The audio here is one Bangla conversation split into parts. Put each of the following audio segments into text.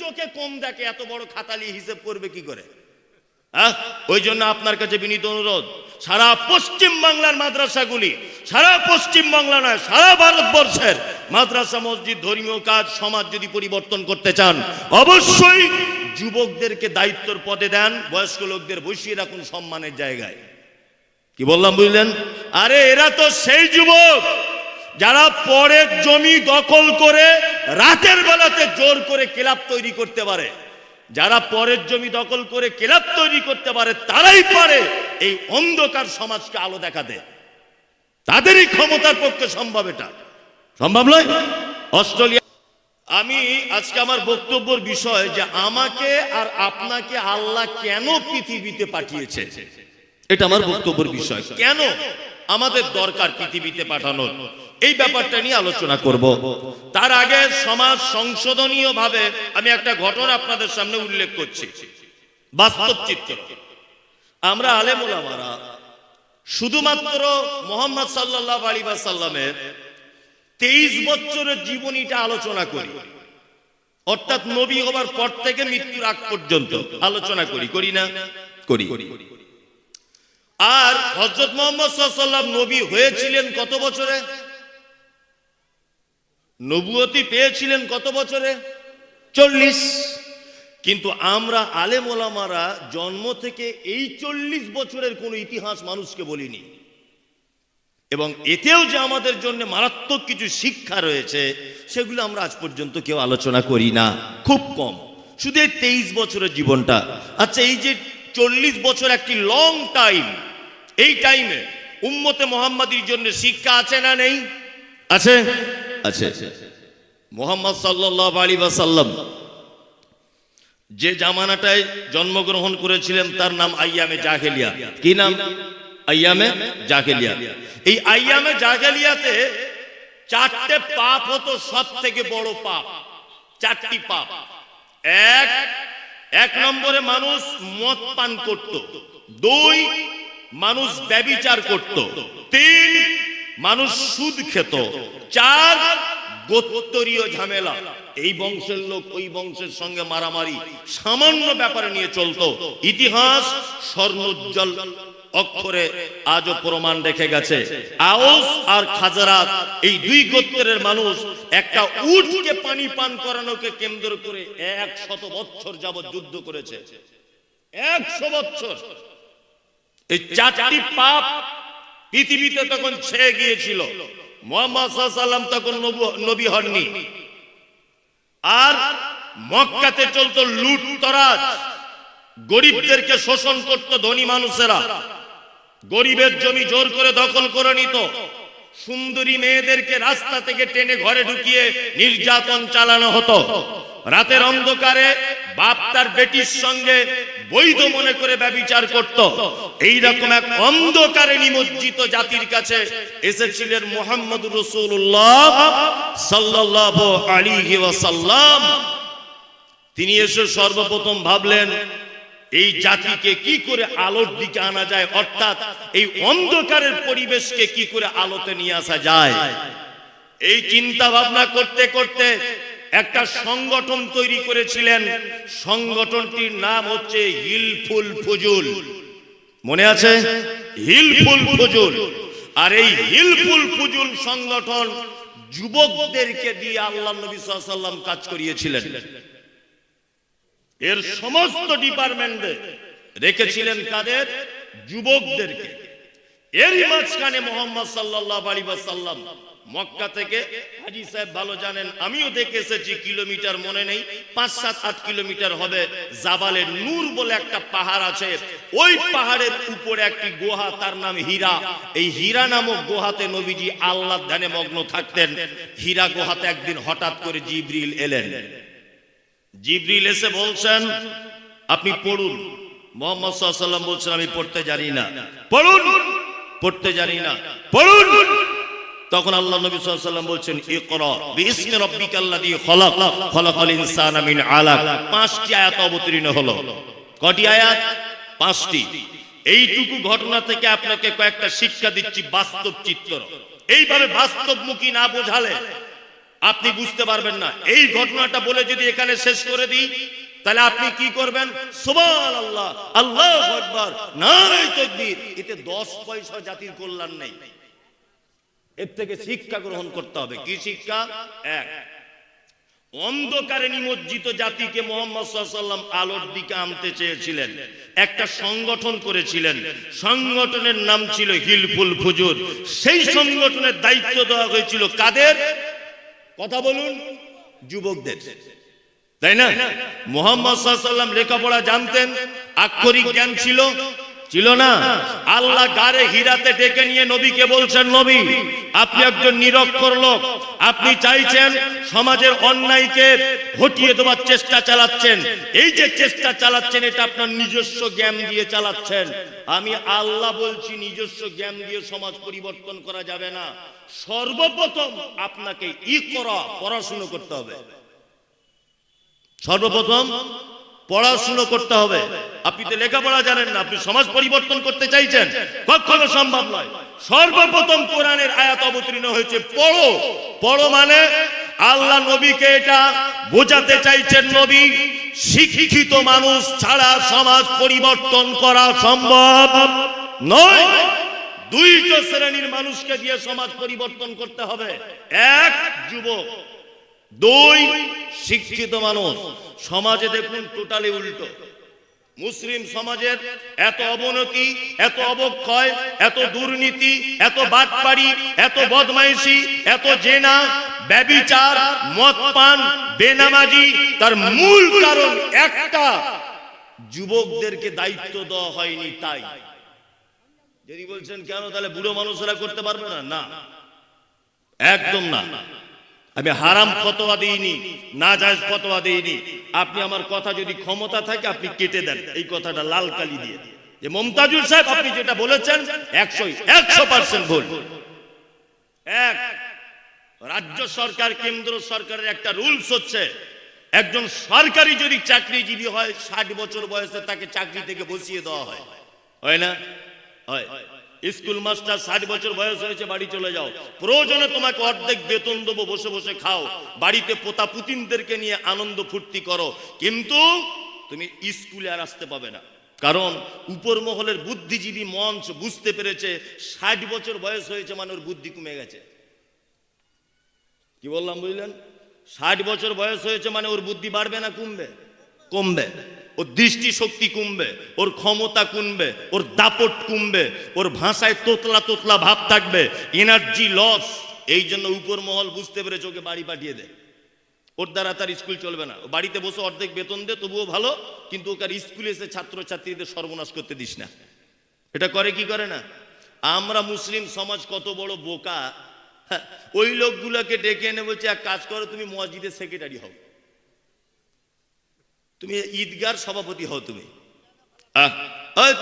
চোখে কম দেখে এত বড় খাতালি হিসেব করবে কি করে? হ্যাঁ? ওই জন্য আপনার কাছে বিনীত অনুরোধ। সারা পশ্চিম বাংলার মাদ্রাসাগুলি, সারা পশ্চিম বাংলা নয়, সারা ভারতবর্ষের মাদ্রাসা, মসজিদ, ধর্মীয় কাজ, সমাজ যদি পরিবর্তন করতে চান, অবশ্যই যুবকদেরকে দায়িত্বর পদে দেন, বয়স্ক লোকদের বসিয়ে রাখুন সম্মানের জায়গায়। কি বললাম, বুঝলেন? আরে এরা তো সেই যুবক যারা পরের জমি দখল করে রাতের বেলাতে জোর করে ক্লাব তৈরি করতে পারে। যারা পরের জমি দখল করে ক্লাব তৈরি করতে পারে, তারাই পারে এই অন্ধকার সমাজকে আলো দেখাতে। তাদেরই ক্ষমতার পক্ষে সম্ভব এটা। সম্ভব নয়? অস্ট্রেলিয়া আমি আজকে আমার বক্তব্যের বিষয় যে আমাকে আর আপনাকে আল্লাহ কেন পৃথিবীতে পাঠিয়েছে? এটা আমার বক্তব্যের বিষয়। কেন? আমাদের দরকার পৃথিবীতে পাঠানোর। এই ব্যাপারটা নিয়ে আলোচনা করব। তার আগে সমাজ সংশোধনীয় ভাবে আমি একটা ঘটনা আপনাদের সামনে উল্লেখ করছি। বাস্তব চিত্র। আমরা আলেমুলামারা শুধুমাত্র মোহাম্মদ সাল্লাহ আলী সাল্লামের তেইশ বছরের জীবনীটা আলোচনা করি। অর্থাৎ নবী হবার পর থেকে মৃত্যুর আগ পর্যন্ত আলোচনা করি করি না? করি। আর হজরত মোহাম্মদ সাল্লাম নবী হয়েছিলেন কত বছরে? নবুয়তি পেয়েছিলেন কত বছরে? চল্লিশ। কিন্তু আমরা আলেম ওলামারা জন্ম থেকে এই চল্লিশ বছরের কোনো ইতিহাস মানুষকে বলিনি। এবং এতেও যে আমাদের জন্য মারাত্মক কিছু শিক্ষা রয়েছে, সেগুলো আমরা আজ পর্যন্ত কেউ আলোচনা করি না। খুব কম। শুধু এই তেইশ বছরের জীবনটা। আচ্ছা এই যে চল্লিশ বছর একটি লং টাইম এই টাইমে উম্মতে মোহাম্মদীর জন্য শিক্ষা আছে না নেই? আছে? আছে। মোহাম্মদ সাল্লাহ আলী সাল্লাম যে জামানাটায় জন্মগ্রহণ করেছিলেন, তার নাম আইয়ামে জাহেলিয়া। কি নাম? আইয়ামে জাহেলিয়া। এই আইয়ামে জাহেলিয়াতে চারটে পাপ হতো সব থেকে বড় পাপ। চারটি পাপ। এক এক নম্বরে মানুষ মদ পান করত। দুই, মানুষ ব্যবিচার করত। তিন, মানুষ সুদ খেত। চার, গোত্তরীয় ঝামেলা। এই বংশের লোক ওই বংশের সঙ্গে মারামারি সামান্য ব্যাপারে নিয়ে চলতো। ইতিহাস স্বর্ণোজ্জ্বল অক্ষরে আজও প্রমাণ রেখে গেছে। আওস আর খাজারাত, এই দুই গোত্রের মানুষ একটা উটকে পানি পান করানোকে কেন্দ্র করে এক শত বছর যাবৎ যুদ্ধ করেছে। একশো বছর। এই চারটি পাপ পৃথিবীতে তখন ছেয়ে গিয়েছিল। মোহাম্মদ সাল্লাম তখন নবী হননি। আর মক্কাতে চলতো লুট তরাজ গরিবদেরকে শোষণ করত ধনী মানুষেরা। গরিবের জমি জোর করে দখল করে নিত। সুন্দরী মেয়েদেরকে রাস্তা থেকে টেনে ঘরে ঢুকিয়ে নির্যাতন চালানো হতো। রাতের অন্ধকারে বাপ তার বেটির সঙ্গে বৈধ মনে করে ব্যবিচার করত। এই রকম এক অন্ধকারে নিমজ্জিত জাতির কাছে এসেছিলেন মোহাম্মদ রসুল্লাহ সাল্লাহ আলী ওয়াসাল্লাম। তিনি এসে সর্বপ্রথম ভাবলেন এই জাতিকে কি করে আলোর দিকে আনা যায়? অর্থাৎ এই অন্ধকারের পরিবেশকে কি করে আলোতে নিয়ে আসা যায়? এই চিন্তা ভাবনা করতে করতে একটা সংগঠন তৈরি করেছিলেন। সংগঠনটির নাম হচ্ছে হিলফুল ফুজুল। মনে আছে? হিলফুল ফুজুল। আর এই হিলফুল ফুজুল সংগঠন যুবকদেরকে দিয়ে আল্লাহ নবী সাল্লাম কাজ করিয়েছিলেন। এর সমস্ত ডিপার্টমেন্টে রেখেছিলেন কাদের? যুবকদেরকে। এরই মাঝখানে মোহাম্মদ সাল্লাহ আলী সাল্লাম মক্কা থেকে, হাজি সাহেব ভালো জানেন, আমিও দেখে এসেছি, কিলোমিটার মনে নেই, পাঁচ সাত আট কিলোমিটার হবে, জাবালের নূর বলে একটা পাহাড় আছে, ওই পাহাড়ের উপরে একটি গুহা, তার নাম হীরা। এই হীরা নামক গুহাতে নবীজি আল্লাহ ধ্যানে মগ্ন থাকতেন। হীরা গুহাতে একদিন হঠাৎ করে জিবরিল এলেন। জিবরিল এসে বলছেন, আপনি পড়ুন। মোহাম্মদ সাল্লাম বলছেন, আমি পড়তে জানি না। পড়ুন? পড়তে জানি না। পড়ুন? তখন আল্লাহ নবী সাল্লাম বলছেন পাঁচটি আয়াত অবতীর্ণ হলো। কটি আয়াত? পাঁচটি। এইটুকু ঘটনা থেকে আপনাকে কয়েকটা শিক্ষা দিচ্ছি, বাস্তব চিত্র। এইভাবে বাস্তবমুখী না বোঝালে আপনি বুঝতে পারবেন না। এই ঘটনাটা বলে যদি এখানে শেষ করে দিই, তাহলে আপনি কি করবেন? আল্লাহ আল্লাহ এতে দশ পয়সা জাতির কল্যাণ নেই। এর থেকে শিক্ষা গ্রহণ করতে হবে। কি শিক্ষা? এক, অন্ধকারে নিমজ্জিত জাতিকে মোহাম্মদ আলোর দিকে আনতে চেয়েছিলেন। একটা সংগঠন করেছিলেন। সংগঠনের নাম ছিল হিলফুল ফুজুর। সেই সংগঠনের দায়িত্ব দেওয়া হয়েছিল কাদের? কথা বলুন যুবকদের। তাই না? মোহাম্মদ সাল্লাম লেখাপড়া জানতেন আক্ষরিক জ্ঞান ছিল ছিল না? আল্লাহ গারে হীরাতে ডেকে নিয়ে নবীকে বলছেন, নবী, আপনি একজন নিরক্ষর লোক। আপনি চাইছেন সমাজের অন্যায়কে হটিয়ে দেওয়ার চেষ্টা চালাচ্ছেন। এই যে চেষ্টা চালাচ্ছেন, এটা আপনার নিজস্ব জ্ঞান দিয়ে চালাচ্ছেন। আমি আল্লাহ বলছি, নিজস্ব জ্ঞান দিয়ে সমাজ পরিবর্তন করা যাবে না। সর্বপ্রথম আপনাকে ই করা, পড়াশুনো করতে হবে। সর্বপ্রথম পড়াশুনো করতে হবে। আপনি তো লেখাপড়া জানেন না, আপনি সমাজ পরিবর্তন করতে চাইছেন। কখনো সম্ভব নয়। সর্বপ্রথম কোরআনের আয়াত অবতীর্ণ হয়েছে, পড়ো। পড়ো মানে আল্লাহ নবীকে এটা বোঝাতে চাইছেন, নবী, শিক্ষিত মানুষ ছাড়া সমাজ পরিবর্তন করা সম্ভব নয়। দুইটা শ্রেণির মানুষকে দিয়ে সমাজ পরিবর্তন করতে হবে। এক, যুবক। দুই শিক্ষিত মানুষ। সমাজে দেখুন টোটালি উল্টো। মুসলিম সমাজের এত অবনতি, এত অবক্ষয়, এত দুর্নীতি, এত বাটপাড়ি, এত বদমাইশি, এত জেনা, ব্যবিচার মদ পান বেনামাজি, তার মূল কারণ একটা, যুবকদেরকে দায়িত্ব দেওয়া হয়নি তাই। যদি বলছেন কেন তাহলে বুড়ো মানুষেরা করতে পারবে না? না। একদম না। আমি হারাম ফতোয়া দিইনি না জায়েজ ফতোয়া দিইনি। আপনি আমার কথা যদি ক্ষমতা থাকে, আপনি কেটে দেন। এই কথাটা লাল কালি দিয়ে। যে মমতাজুল সাহেব, আপনি যেটা বলেছেন একশো একশো পার্সেন্ট ভুল। এক, রাজ্য সরকার, কেন্দ্র সরকারের একটা রুলস হচ্ছে, একজন সরকারি যদি চাকরিজীবী হয়, ষাট বছর বয়সে তাকে চাকরি থেকে বসিয়ে দেওয়া হয়। হয় না? হয়। স্কুল মাস্টার ষাট বছর বয়স হয়েছে, বাড়ি চলে যাও। প্রয়োজনে তোমাকে অর্ধেক বেতন দেবো, বসে বসে খাও। বাড়িতে পোতা পুতিনদেরকে নিয়ে আনন্দ ফুর্তি করো। কিন্তু তুমি স্কুলে আর আসতে পাবে না। কারণ উপর মহলের বুদ্ধিজীবী মঞ্চ বুঝতে পেরেছে, ষাট বছর বয়স হয়েছে মানে ওর বুদ্ধি কমে গেছে। কি বললাম বুঝলেন? ষাট বছর বয়স হয়েছে মানে ওর বুদ্ধি বাড়বে না কমবে? কমবে। ওর দৃষ্টি শক্তি কমবে ওর ক্ষমতা কমবে ওর দাপট কমবে ওর ভাষায় তোতলা তোতলা ভাব থাকবে এনার্জি লস এই জন্য উপর মহল বুঝতে পেরেছে ওকে বাড়ি পাঠিয়ে দেয় ওর দ্বারা তার স্কুল চলবে না। বাড়িতে বসে অর্ধেক বেতন দে তবুও ভালো কিন্তু ওকে স্কুলে এসে ছাত্রছাত্রীদের সর্বনাশ করতে দিস না। এটা করে কি করে না? আমরা মুসলিম সমাজ কত বড় বোকা। হ্যাঁ, ওই লোকগুলোকে ডেকে এনে বলছে এক কাজ করো তুমি মসজিদের সেক্রেটারি হও। তুমি ঈদগার সভাপতি হও তুমি।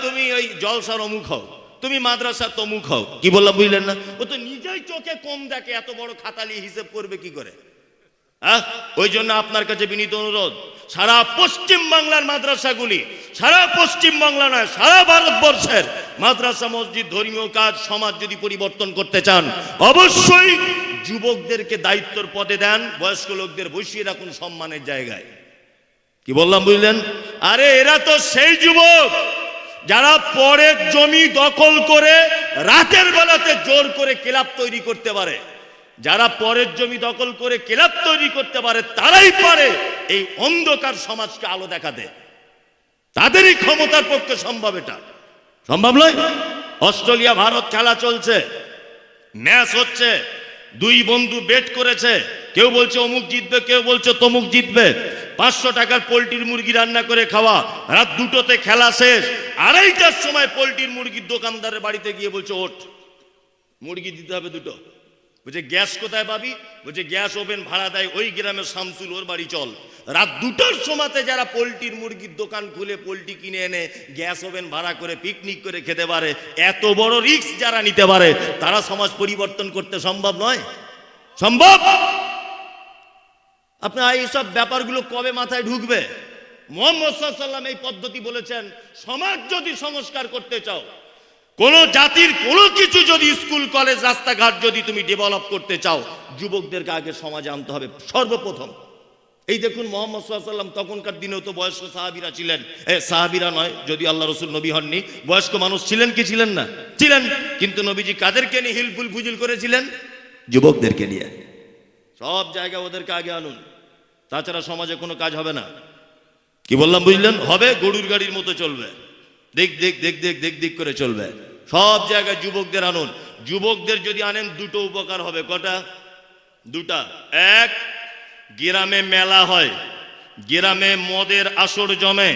তুমি ওই জলসার অমুক হও, তুমি মাদ্রাসা তমুক হও। কি বললাম বুঝলেন না? ও তো নিজেই চোখে কম দেখে এত বড় খাতালি হিসেব করবে কি করে? হ্যাঁ ওই জন্য আপনার কাছে বিনীত অনুরোধ, সারা পশ্চিম বাংলার মাদ্রাসাগুলি, সারা পশ্চিম বাংলা নয়, সারা ভারতবর্ষের মাদ্রাসা, মসজিদ, ধর্মীয় কাজ, সমাজ যদি পরিবর্তন করতে চান, অবশ্যই যুবকদেরকে দায়িত্বর পদে দেন, বয়স্ক লোকদের বসিয়ে রাখুন সম্মানের জায়গায়। কি বললাম বুঝলেন? আরে এরা তো সেই যুবক যারা পরের জমি দখল করে রাতের বেলাতে জোর করে ক্লাব তৈরি করতে পারে। যারা পরের জমি দখল করে ক্লাব তৈরি করতে পারে, তারাই পারে এই অন্ধকার সমাজকে আলো দেখাতে। তাদেরই ক্ষমতার পক্ষে সম্ভব এটা। সম্ভব নয়? অস্ট্রেলিয়া, ভারত খেলা চলছে। ম্যাচ হচ্ছে। দুই বন্ধু বেট করেছে। কেউ বলছে অমুক জিতবে, কেউ বলছে তমুক জিতবে। পাঁচশো টাকার পোলট্রির মুরগি রান্না করে খাওয়া। রাত দুটোতে খেলা শেষ। আড়াইটার সময় পোলট্রির মুরগির দোকানদারের বাড়িতে গিয়ে বলছে, ওঠ। মুরগি দিতে হবে দুটো। বলছে, গ্যাস কোথায় পাবি? বলছে, গ্যাস ওভেন ভাড়া দেয় ওই গ্রামের শামসুল, ওর বাড়ি চল। রাত দুটোর সময়তে যারা পোলট্রির মুরগির দোকান খুলে পোলট্রি কিনে এনে গ্যাস ওভেন ভাড়া করে পিকনিক করে খেতে পারে, এত বড় রিস্ক যারা নিতে পারে, তারা সমাজ পরিবর্তন করতে সম্ভব নয়? সম্ভব? আপনার এইসব ব্যাপারগুলো কবে মাথায় ঢুকবে? মোহাম্মদ সাল্লাম এই পদ্ধতি বলেছেন, সমাজ যদি সংস্কার করতে চাও, কোন জাতির কোনো কিছু যদি স্কুল, কলেজ, রাস্তাঘাট যদি তুমি ডেভেলপ করতে চাও, যুবকদেরকে আগে সমাজে আনতে হবে সর্বপ্রথম। এই দেখুন মোহাম্মদ সাল্লাম তখনকার দিনেও তো বয়স্ক সাহাবিরা ছিলেন। এ, সাহাবিরা নয়, যদি আল্লাহ রসুল নবী হননি, বয়স্ক মানুষ ছিলেন কি ছিলেন না? ছিলেন, কিন্তু নবীজি কাদেরকে নিয়ে হিলফুল ফুজিল করেছিলেন? যুবকদেরকে নিয়ে। সব জায়গায় ওদেরকে আগে আনুন। তাছাড়া সমাজে কোনো কাজ হবে না। কি বললাম বুঝলেন? হবে, গরুর গাড়ির মতো চলবে। দেখ দেখ দেখ দেখ দেখ দেখ করে চলবে। সব জায়গায় যুবকদের আনুন। যুবকদের যদি আনেন, দুটো উপকার হবে। কটা? দুটা। এক, গ্রামে মেলা হয়। গ্রামে মদের আসর জমে।